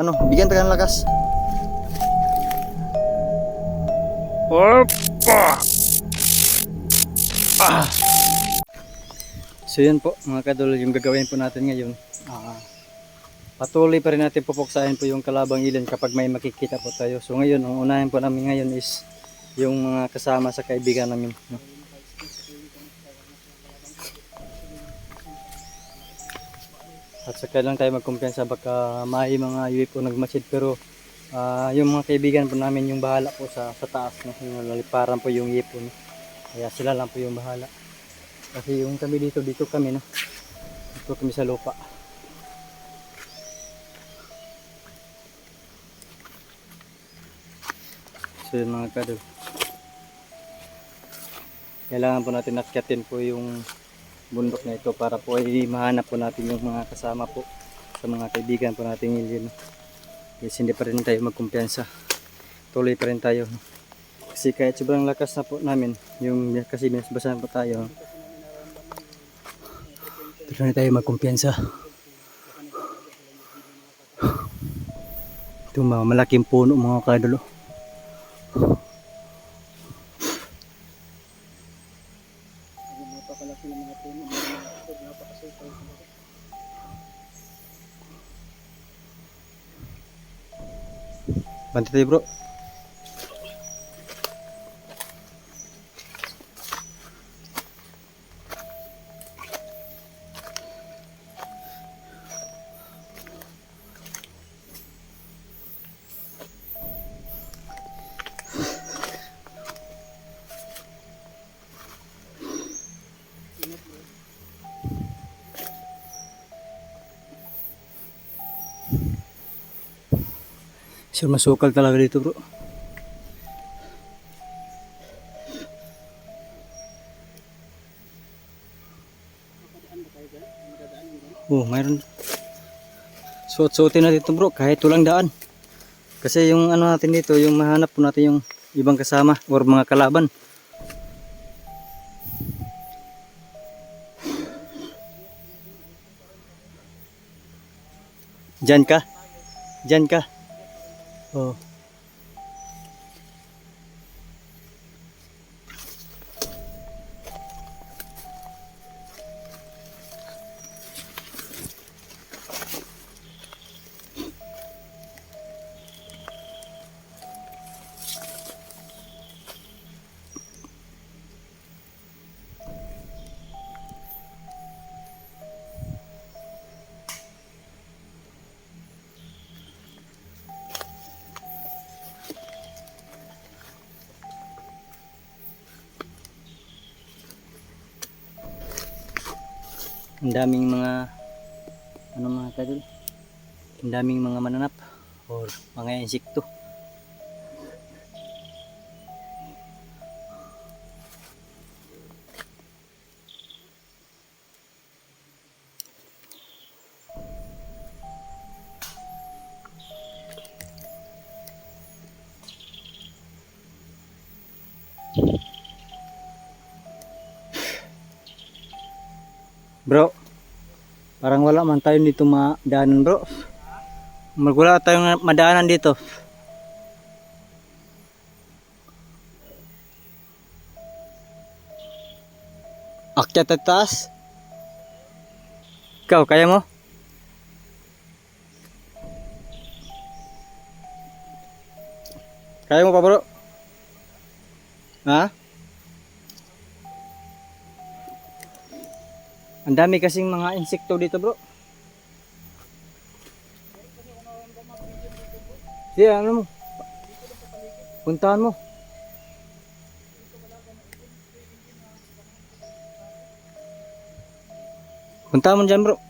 Ano, bigyan tayo ng lakas. Opa! Ah! So yun po mga kadol, yung gagawin po natin ngayon. Ah, patuloy pa rin natin pupuksain po yung kalabang ilan kapag may makikita po tayo. So ngayon, ang unahin po namin ngayon is yung mga kasama sa kaibigan namin. No? At saka lang tayo magkumpiyansa baka may mga UFO nagmasid pero ah, yung mga kaibigan po namin yung bahala po sa, sa taas. No? Yung naliparan po yung UFO. No? Kaya sila lang po yung bahala. Kasi yung kami dito, dito kami no. Dito kami sa lupa. So yun mga kadol. Kailangan po natin akyatin po yung bundok na ito para po ay mahanap po natin yung mga kasama po sa mga kaibigan po natin yun. Kasi hindi pa rin tayo magkumpiyansa. Tuloy pa rin tayo. Kasi kahit sobrang lakas na po namin, yung kasi binasbasan po tayo, pero na tayo magkumpiyansa. Ito mga malaking puno mga kadolo. Banti tayo Sir, masukal talaga dito bro. Oh, mayroon. Suot-suotin na dito bro, kahit tulang daan. Kasi yung ano natin dito, yung mahanap po natin yung ibang kasama or mga kalaban. Diyan ka? Diyan ka? Oh. Ang daming mga ano mga kadol? Ang daming mga mananap or mga insekto. Parang wala man tayo dito madaanan bro. Magwala tayong madaanan dito. Akyat at taas. Ikaw, kaya mo? Kaya mo pa bro? Ha? Ang dami kasing mga insekto dito, bro. Sige, ano mo? Puntahan mo. Puntahan mo dyan, bro.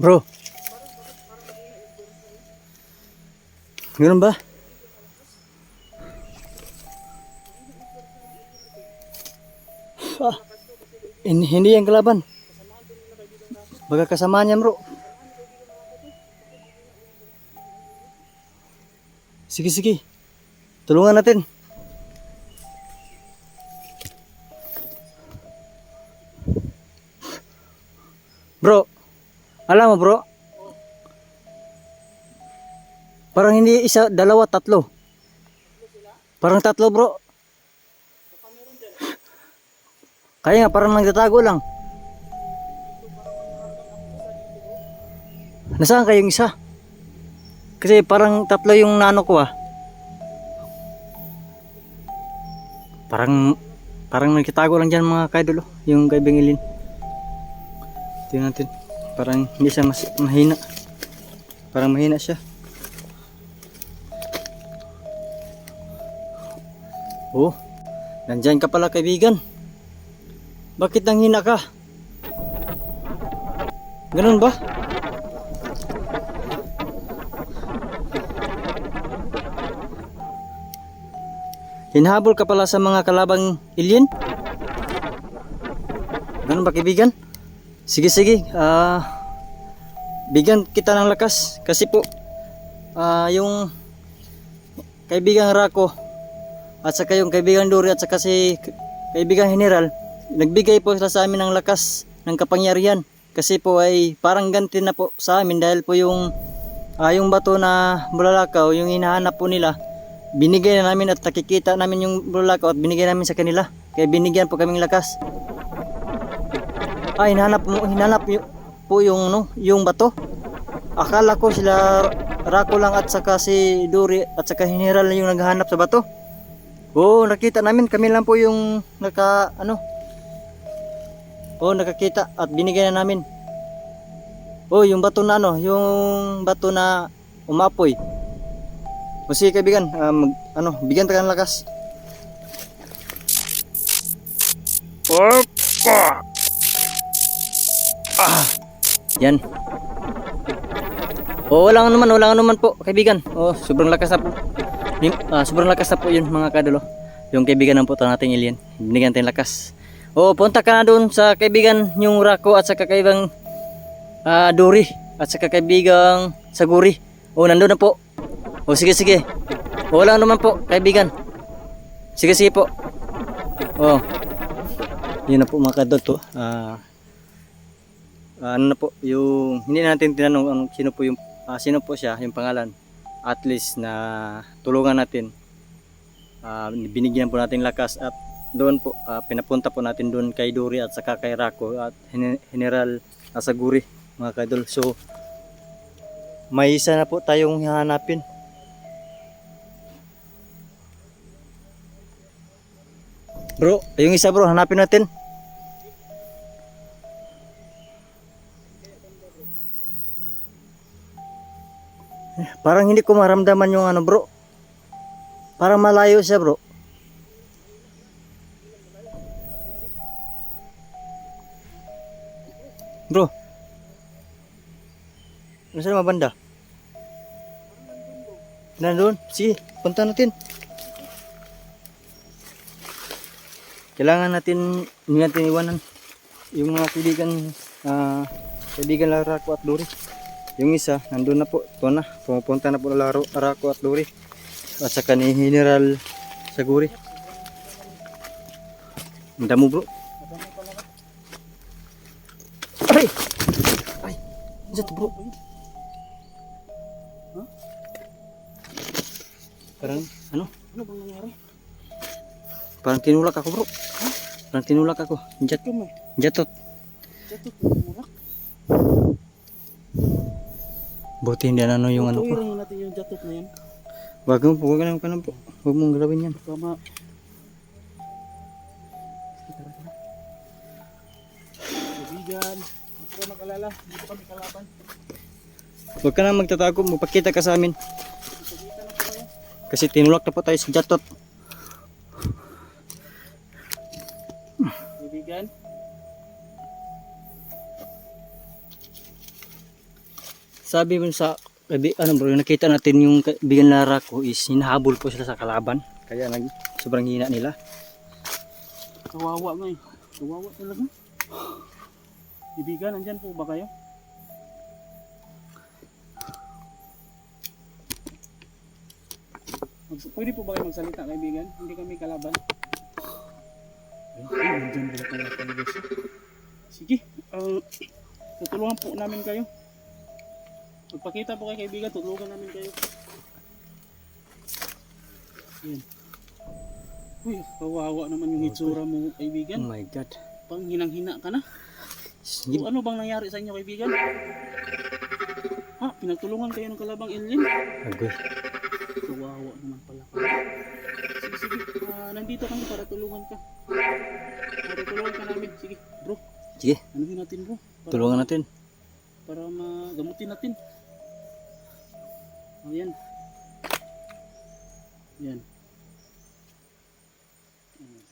Bro. gimana? ba? Ah, ini hindi yan kalaban. Baga kasamaan bro. Siki-siki. Tulungan natin. Alam mo bro, parang hindi isa, dalawa, tatlo. Parang tatlo bro. Kaya nga, parang nagtatago lang. Nasaan kayong isa? Kasi parang tatlo yung nano ko ah. Parang parang nagtatago lang dyan mga kaidolo, yung kay Bengilin. Tingnan natin. Parang hindi siya mas, mahina. Parang mahina siya. Oh, nandyan ka pala kaibigan. Bakit nang hina ka? Ganun ba? Hinahabol ka pala sa mga kalabang alien? Ganun ba kaibigan? Sige sige, ah bigyan kita ng lakas. Kasi po ah yung kaibigan Rako at saka yung kaibigan Dori at saka si kaibigan General nagbigay po sila sa amin ng lakas ng kapangyarihan. Kasi po ay parang ganti na po sa amin dahil po yung ah, yung bato na bulalakaw yung hinahanap po nila binigay na namin at nakikita namin yung bulalakaw at binigay namin sa kanila. Kaya binigyan po kaming lakas ay hinahanap mo hinahanap y- po yung no yung bato akala ko sila Rako lang at saka si Duri at saka General yung naghahanap sa bato Oo, nakita namin kami lang po yung naka ano. Oo, nakakita at binigay na namin. Oh, yung bato na ano, yung bato na umapoy. O sige kaibigan, ah, mag, ano, bigyan tayo ng lakas. Opa! Yan. Oh, wala nga naman, wala nga naman po, kaibigan. Oh, sobrang lakas na po. Ah, sobrang lakas na po yun mga kadolo. Yung kaibigan ng puto nating alien. Binigyan tayong lakas. O, punta ka na doon sa kaibigan yung Rako at sa kaibigang ah, Duri at sa kaibigang Saguri. O, nandun na po. O, sige, sige. O, wala naman po, kaibigan. Sige, sige po. O, yun na po mga kadolo. Ah, ano na po, yung hindi natin tinanong ano, sino po yung ah, sino po siya, yung pangalan. At least na tulungan natin. Ah, binigyan po natin lakas at doon po ah, pinapunta po natin doon kay Duri at saka kay Rako at Gen- General Asaguri mga kaidol. So may isa na po tayong hahanapin. Bro, yung isa bro, hanapin natin. Parang hindi ko maramdaman yung ano bro. Parang malayo siya bro. Bro. Nasaan mga banda? Nandun? Sige, punta natin. Kailangan natin, hindi natin iwanan yung mga kaibigan, ah, kaibigan Larako at Duri. Yung isa, nandun na po. Ito na. Pumupunta na po na Laro, Arako at Luri. At saka ni General Saguri. Ang damo bro. Ay! Ay! Ano to bro? Parang, ano? Ano bang nangyari? Parang tinulak ako bro. Parang tinulak ako. Jat, Ito jatot. Jatot mo mulak. Buti hindi na ano yung ano ko. Mo natin yung jatot na yan. Wag mo po, wag na ka po. Huwag mong galawin yan. Tama. Kaibigan. Huwag ka mag-alala. Dito kami kalaban. Huwag ka na magtatago, magpakita ka sa amin. Kasi tinulak na po tayo sa jatot. Sabi mo sa ano bro, nakita natin yung kaibigan Lara ko is hinahabol po sila sa kalaban. Kaya nag, sobrang hina nila. Kawawa nga eh. Kawawa talaga. Ibigan, nandyan po ba kayo? Pwede po ba kayo magsalita kaibigan? Hindi kami kalaban. Ay, nandyan? Sige, ah, tutulungan po namin kayo. Magpakita po kayo kaibigan, tutulungan namin kayo. Yan. Uy, kawawa naman yung itsura mo Oh kaibigan. my God. Pang hinang-hina ka na. So, ano bang nangyari sa inyo kaibigan? Ha, pinagtulungan kayo ng kalabang alien? agoy. Kawawa naman pala kayo. Sige, sige. Ah, nandito kami para tulungan ka. Para tulungan ka namin. Sige, bro. Sige, Anuhin natin bro. Para, tulungan natin. Para magamutin natin. Oh, yan. Yan.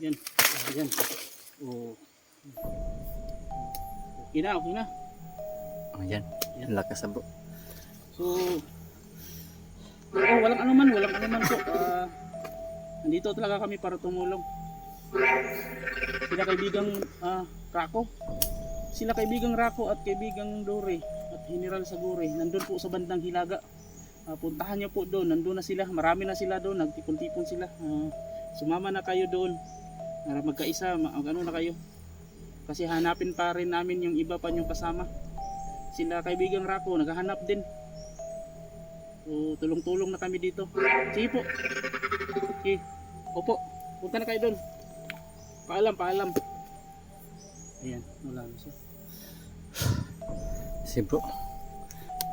Yan. Yan. Oh. Okay na, okay na. Ayan, Yan. lakas na bro. So, oh, walang anuman, walang anuman po. Ah, nandito talaga kami para tumulong. Sila kaibigang ah, Rako. Sila kaibigang Rako at kaibigang Dore at General Sagure. Nandun po sa bandang Hilaga. Ah, puntahan niyo po doon. Nandun na sila. Marami na sila doon. Nagtipon-tipon sila. Ah, sumama na kayo doon. Para magkaisa, ma- ano na kayo. Kasi hanapin pa rin namin yung iba pa yung kasama. Sila kaibigang Rako, naghahanap din. So, tulong-tulong na kami dito. Sige po. Sige. Opo. Punta na kayo doon. Paalam, paalam. Ayan, wala na siya. Sige bro,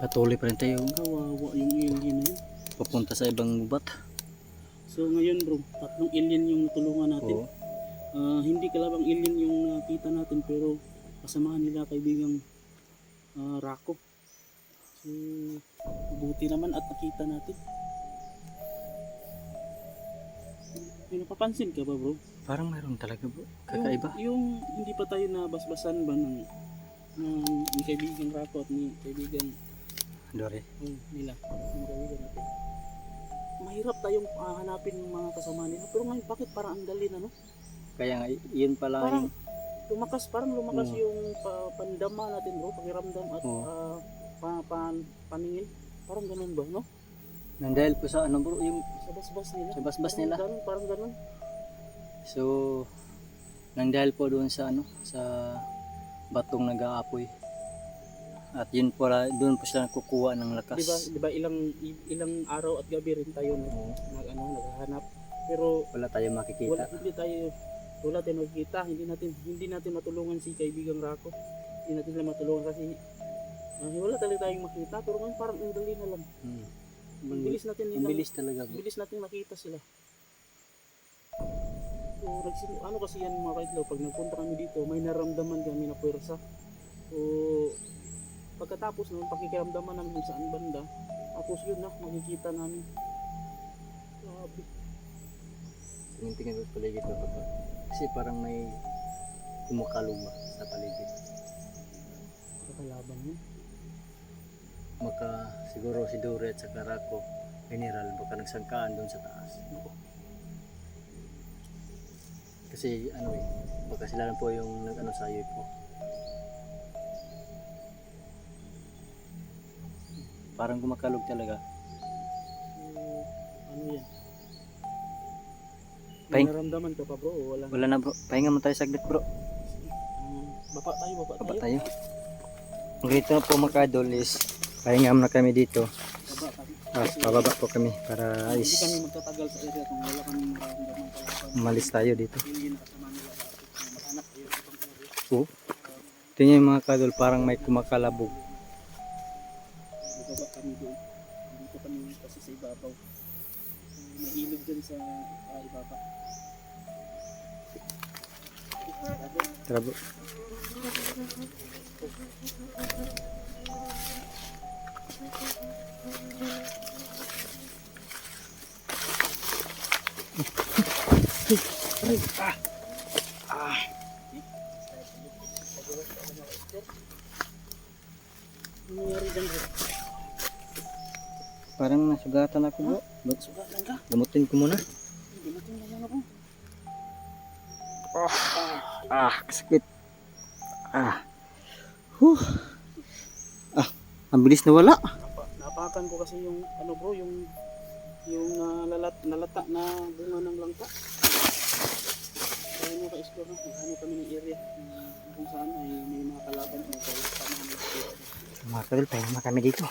patuloy pa rin tayo Kawawa yung alien na yun. papunta sa ibang gubat. So ngayon bro, tatlong alien yung natulungan natin. Oo. Ah, hindi kalabang alien yung nakita natin pero kasamahan nila kaibigang ah, Rako. So, mabuti naman at nakita natin. May napapansin ka ba bro? Parang mayroon talaga bro, kakaiba. Yung, yung hindi pa tayo nabasbasan ba ng, ng ni kaibigang Rako at ni kaibigan Dore. oh, nila. Yung kaibigan natin. Mahirap tayong ah, hanapin yung mga kasama nila. Pero ngayon, bakit parang ang dali na, no? Kaya nga, yun pala Parang yung, lumakas, parang lumakas Oo. yung pa, pandama natin, bro. Pakiramdam at Oo. ah, pa, pan, paningin. Parang ganun ba, no? nandahil po sa ano bro, yung, Sa basbas nila. Sa basbas Parang nila. Ganun, parang ganun. so, nandahil po doon sa ano, sa batong nag-aapoy. At yun pala, doon po sila kukuha ng lakas. Di ba, di ba ilang ilang araw at gabi rin tayo Oo. nag, ano, naghahanap. Pero Wala tayong makikita. wala hindi tayo wala tayong makikita, hindi natin hindi natin matulungan si kaibigang Rako. Hindi natin sila matulungan kasi ah, wala talaga tayong makita pero ngayon parang ang dali na lang. Hmm. Ang bilis natin Ang nilang- bilis talaga ang bilis natin makita sila. So, nagsim- ano kasi yan mga kaitlaw, pag nagpunta kami dito, may naramdaman kami na puwersa. So, pagkatapos ng pakikiramdaman namin kung saan banda, tapos yun na, makikita namin. Grabe. Tingin-tingin sa paligid ko. Kasi parang may kumakaluma sa paligid. Kakalaban yun. Maka siguro si Dore at sa Karako, general, baka nagsangkaan doon sa taas. Kasi ano eh, baka sila lang po yung nag-ano sa iyo po. Parang kumakalog talaga. Ano yan? Pahing- naramdaman ka pa bro o wala? Wala na bro, pahinga mo tayo saglit bro. Um, baba tayo, baba, Baba tayo. tayo. Na po mga kadol is pahinga muna kami dito. Baba tayo. Ah, pababa po kami para Hindi is kami magtatagal sa area kung wala kami maramdaman kalaban. umalis tayo dito. Na. Oh. Tingnan yung mga kadol parang may kumakalabog. Ibabaw. May ilog dyan sa uh, ibaba. Tara bro. Ah! Ah! Nangyari dyan bro? Parang nasugatan ako bro. Bro, Sugatan ka. Gamutin ko muna. Binutin na lang ako. Ah, kasakit. Ah. Huh. Ah, ang bilis na wala. Napa, napakan ko kasi yung ano bro, yung yung ah, lalat, nalata na bunga ng langka. Kaya mo ka-explore na, ano kami ng area kung saan ay may mga kalaban, may kasama kami. Mga kadol, pahinga kami dito.